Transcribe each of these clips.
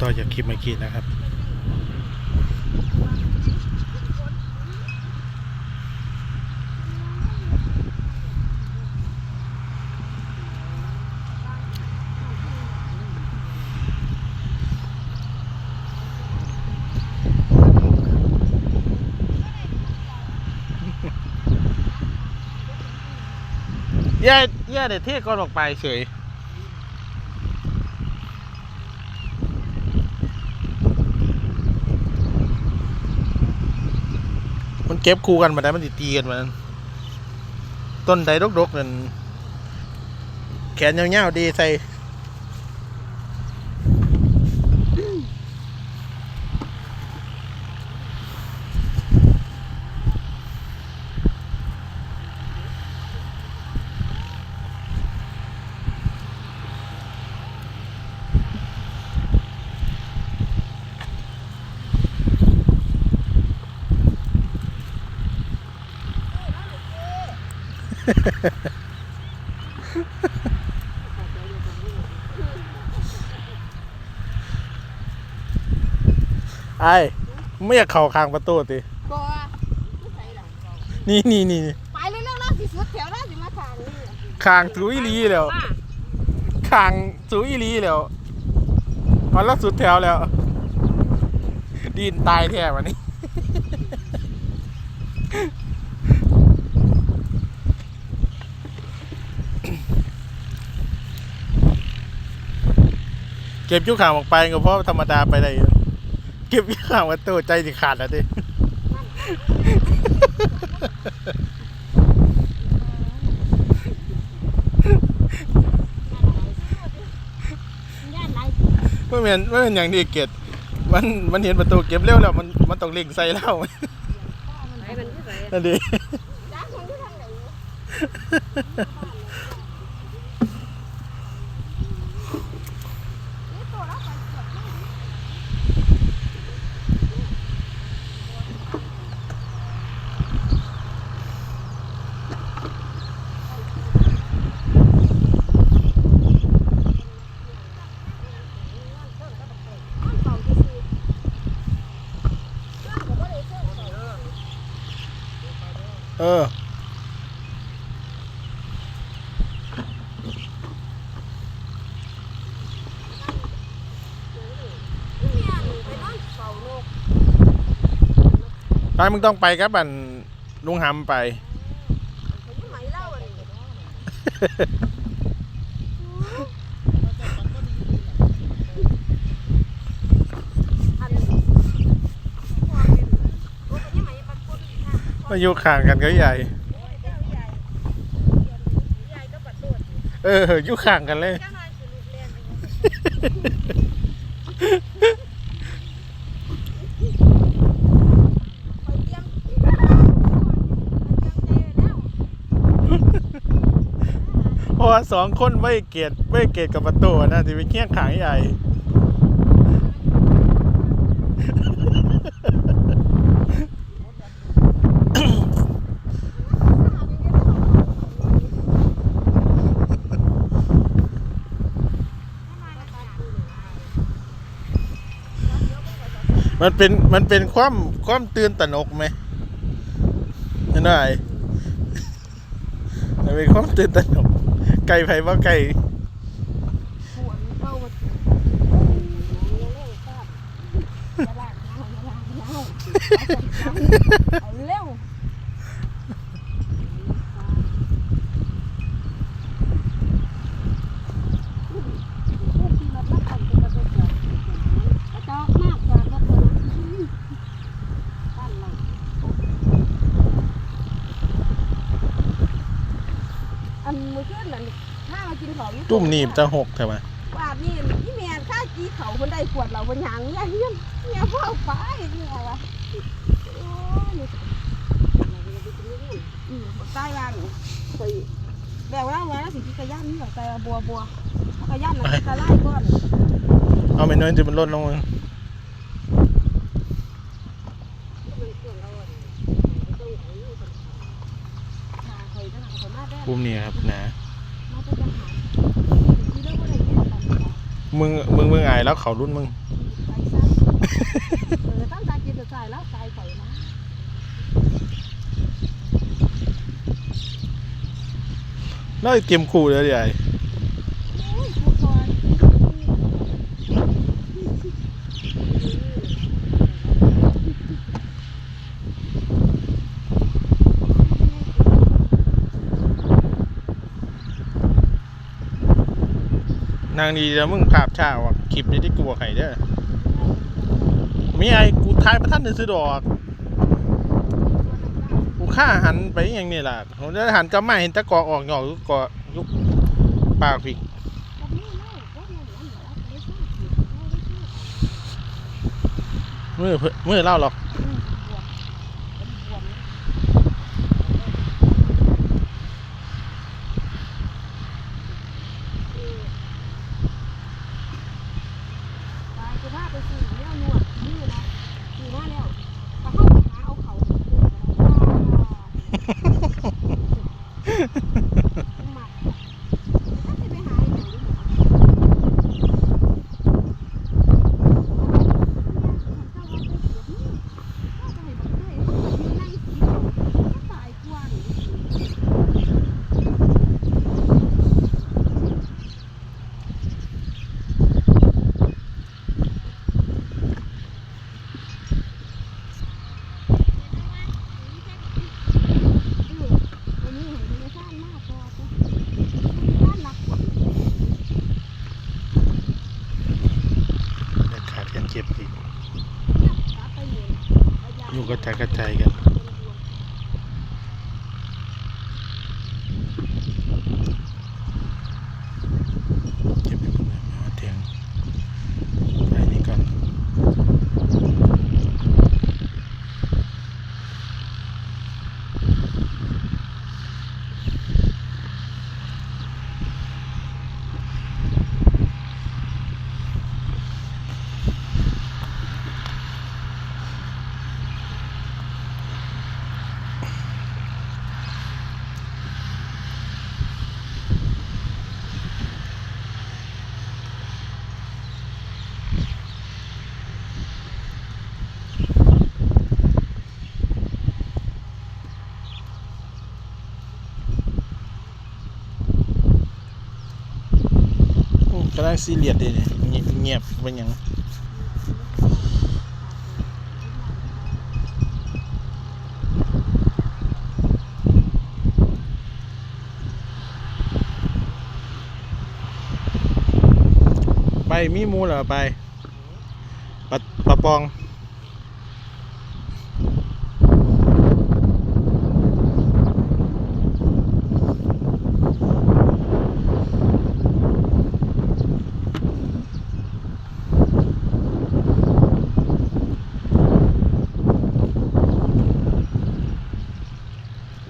ต่อจากคลิปเมื่อกี้นะครับย่าย่าเด็ดเท่ก่อนออกไปเฉย มันเก็บคู่กันมาได้มันติตีกันมันต้นใดรกๆนั่นแขนยาวๆดีใส่ ไอ้ไม่อยากเข่าคางประตูติบ่ไม่ใส่หรอกนี่นี่นี่ไปเร็วๆแล้วสิสุดแถวแล้วสิมาทางนี่คางสูอีหลีแล้วคางสูอีหลีแล้วมันละสุดแถวแล้ว ดินตายแท้วันนี้ เก็บยุคข่างออกไปก็เพราะธรรมดาไปได้อยู่เก็บยุคข่างประตูใจสิขาดแล้วดิย่านไหนไม่เป็นไม่เป็นอย่างดีเกตมันมันเห็นประตูเก็บเร็วแล้วมันมันต้องเล็งใส่แล้วไหนมันที่ไหนนั่นดี จ้าคนที่ทางไหนนี่ตัวละไปเกือบไม่ถึง เออ ไปมึงต้องไปครับบันลุงหำไปมาอ มายู่ข้างกันก็ใหญ่ เอออยู่ข้างกันเลย เพราะว่าสองคนไม่เกียดไม่เกียดกับประตูนะที่ไปเคียงขางใหญ่ มันเป็นมันเป็นความความตื่นตระหนกไหมนั่นไงมันเป็นความตื่นตระหนก ไก่ไผ่ว่าไก่ เร็ว อันมือขึ้นนั่นถ้ามา กินของตุ้มหนีบจะหกใช่ไหมบาทนี่พี่แมนค่าจีเขาคนใดขวดเราคนหยังอย่าเฮี้ยนอย่าเฝ้าไปนี่อะไรวะโอ้ยอืมใต้บ้านใส่แบบว่าว่าสิที่กระย่านนี่แบบใส่บัวบัวกระย่านน่ะกระไล่ก้อนเอาไม่น้อยจะมันลดลงมาปุ่มนี่ครับนะ มุมึงมึงมึงอายแล้วเขารุ่นมึงไปซะเออตั้งใจกินจะจ่ายแล้วจ่ายข่อยนะแล้วไอ้เตรียมคู่เลยใหญ่ โอ้ยกูก่อน นางดีแล้วมึงภาพช้าว่ะคลิปนี้ที่กูบอกให้เด้อมีไอ้กูทายประทันซื้อดอกกูฆ่าหันไปอย่างนี้ล่ะผมจะหันกลับมาเห็นตะกอออกหยอกยุกกอยุกปากผิกมือเพิ่อเล่าหรอก ตายจะพาไปซื้อเนี่ยนวดนี่นะซื้อมาแล้วก็เข้าไปหาเอาเขาหมักถ้าจะไปหาอย่างนี้ตายกว่านี่ เออวันนี้เห็นธรรมชาติมากพอจ้ะบ้านรักกว่า เด็ด ขาดกันเก็บอีกเนี่ยกลับไปอยู่ระยะอยู่กระจายกระจายกัน เก็บไปเพิ่งมาเตียงไปนี่ก่อนโอ้กำลัง ซีเรียสเลยเนี่ยเงียบเป็นยังไปมีมูเหรอไปปะปะปอง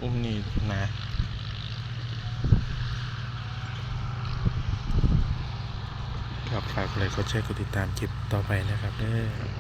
อุ้มนี่นะครับฝา ก็แชร์กดติดตามคลิปต่อไปนะครับเด้อ